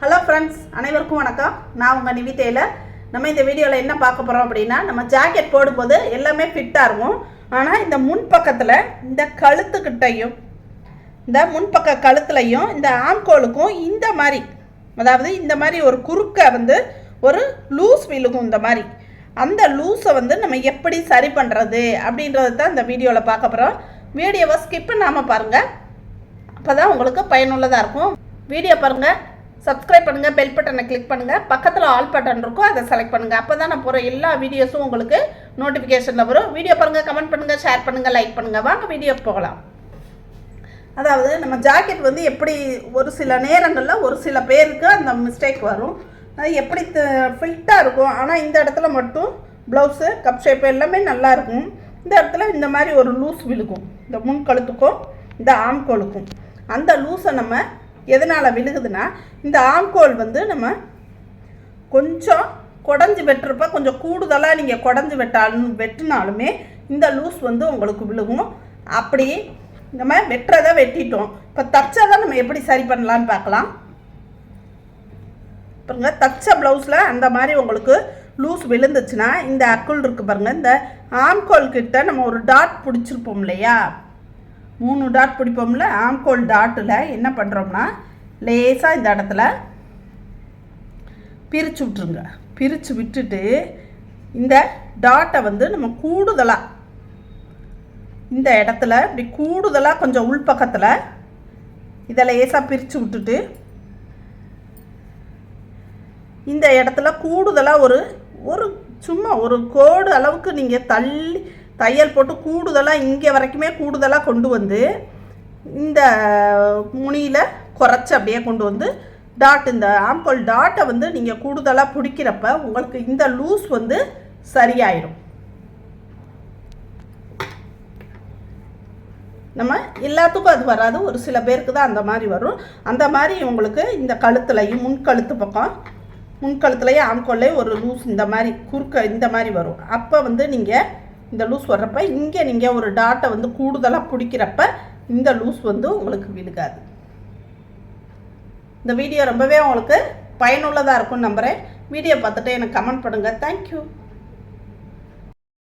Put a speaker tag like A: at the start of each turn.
A: Hello friends அனைவருக்கும் வணக்கம். நான் உங்கள் நிவி டெய்லர். நம்ம இந்த வீடியோவில் என்ன பார்க்க போகிறோம் அப்படின்னா நம்ம ஜாக்கெட் போடும்போது எல்லாமே ஃபிட்டாக இருக்கும். ஆனால் இந்த முன்பக்கத்தில் இந்த கழுத்துக்கிட்டையும் இந்த முன்பக்க கழுத்துலையும் இந்த ஆம்கோலுக்கும் இந்த மாதிரி அதாவது இந்த மாதிரி ஒரு குறுக்க வந்து ஒரு லூஸ் வீலுக்கும் இந்த மாதிரி அந்த லூஸை வந்து நம்ம எப்படி சரி பண்ணுறது அப்படின்றது தான் இந்த வீடியோவில் பார்க்க போகிறோம் வீடியோவை ஸ்கிப் பண்ணாமல் பாருங்கள் அப்போ தான் உங்களுக்கு பயனுள்ளதாக இருக்கும். வீடியோ பாருங்கள் சப்ஸ்கிரைப் பண்ணுங்கள் பெல் பட்டனை கிளிக் பண்ணுங்கள் பக்கத்தில் ஆல் பட்டன் இருக்கும் அதை செலக்ட் பண்ணுங்கள் அப்போ தான் நான் போகிற எல்லா வீடியோஸும் உங்களுக்கு நோட்டிஃபிகேஷனில் வரும். வீடியோ பாருங்கள் கமெண்ட் பண்ணுங்கள் ஷேர் பண்ணுங்கள் லைக் பண்ணுங்கள் வாங்க வீடியோ போகலாம். அதாவது நம்ம ஜாக்கெட் வந்து எப்படி ஒரு சில நேரங்களில் ஒரு சில பேருக்கு அந்த மிஸ்டேக் வரும். அது எப்படி ஃபில்ட்டாக இருக்கும். ஆனால் இந்த இடத்துல மட்டும் ப்ளவுஸு கப் ஷேப் எல்லாமே நல்லா இருக்கும். இந்த இடத்துல இந்த மாதிரி ஒரு லூஸ் விழுகும். இந்த முன் கழுத்துக்கும் இந்த ஆம்கோலுக்கும் அந்த லூஸை நம்ம எதனால் விழுகுதுன்னா இந்த ஆம்கோல் வந்து நம்ம கொஞ்சம் குடஞ்சி வெட்டுறப்ப கொஞ்சம் கூடுதலாக நீங்கள் குடஞ்சி வெட்டாலும் வெட்டினாலுமே இந்த லூஸ் வந்து உங்களுக்கு விழுகும். அப்படி நம்ம வெட்டுறதை வெட்டிட்டோம். இப்போ தச்சதை நம்ம எப்படி சரி பண்ணலான்னு பார்க்கலாம். பாருங்க தச்ச ப்ளவுஸில் அந்த மாதிரி உங்களுக்கு லூஸ் விழுந்துச்சுன்னா இந்த அக்குள் இருக்குது பாருங்கள் இந்த ஆம்கோல் கிட்ட நம்ம ஒரு டாட் பிடிச்சிருப்போம் இல்லையா? மூணு டாட் பிடிப்போம்ல ஆம்கோல் டாட்டில் என்ன பண்ணுறோம்னா லேசாக இந்த இடத்துல பிரித்து விட்ருங்க பிரித்து விட்டுட்டு இந்த டாட்டை வந்து நம்ம கூடுதலாக இந்த இடத்துல இப்படி கூடுதலாக கொஞ்சம் உள்பக்கத்தில் இதை லேசாக பிரித்து விட்டுட்டு இந்த இடத்துல கூடுதலாக ஒரு ஒரு சும்மா ஒரு கோடு அளவுக்கு நீங்கள் தள்ளி தையல் போட்டு கூடுதலாக இங்கே வரைக்குமே கூடுதலாக கொண்டு வந்து இந்த முனியில் குறைச்சி அப்படியே கொண்டு வந்து டாட் இந்த ஆம்பல் டாட்டை வந்து நீங்கள் கூடுதலாக பிடிக்கிறப்ப உங்களுக்கு இந்த லூஸ் வந்து சரியாயிடும் நம்ம எல்லாத்துக்கும் அது வராது. ஒரு சில பேருக்கு தான் அந்த மாதிரி வரும். அந்த மாதிரி உங்களுக்கு இந்த கழுத்துலையும் முன் கழுத்து பக்கம் முன் கழுத்துலையும் ஆம்கொல்லையும் ஒரு லூஸ் இந்த மாதிரி குறுக்க இந்த மாதிரி வரும். அப்போ வந்து நீங்கள் இந்த லூஸ் வர்றப்ப இங்கே நீங்கள் ஒரு டாட்டை வந்து கூடுதலாக பிடிக்கிறப்ப இந்த லூஸ் வந்து உங்களுக்கு விழுகாது. இந்த வீடியோ ரொம்பவே உங்களுக்கு பயனுள்ளதாக இருக்கும்னு நம்புகிறேன் வீடியோ பார்த்துட்டு எனக்கு கமெண்ட் பண்ணுங்கள் தேங்க்யூ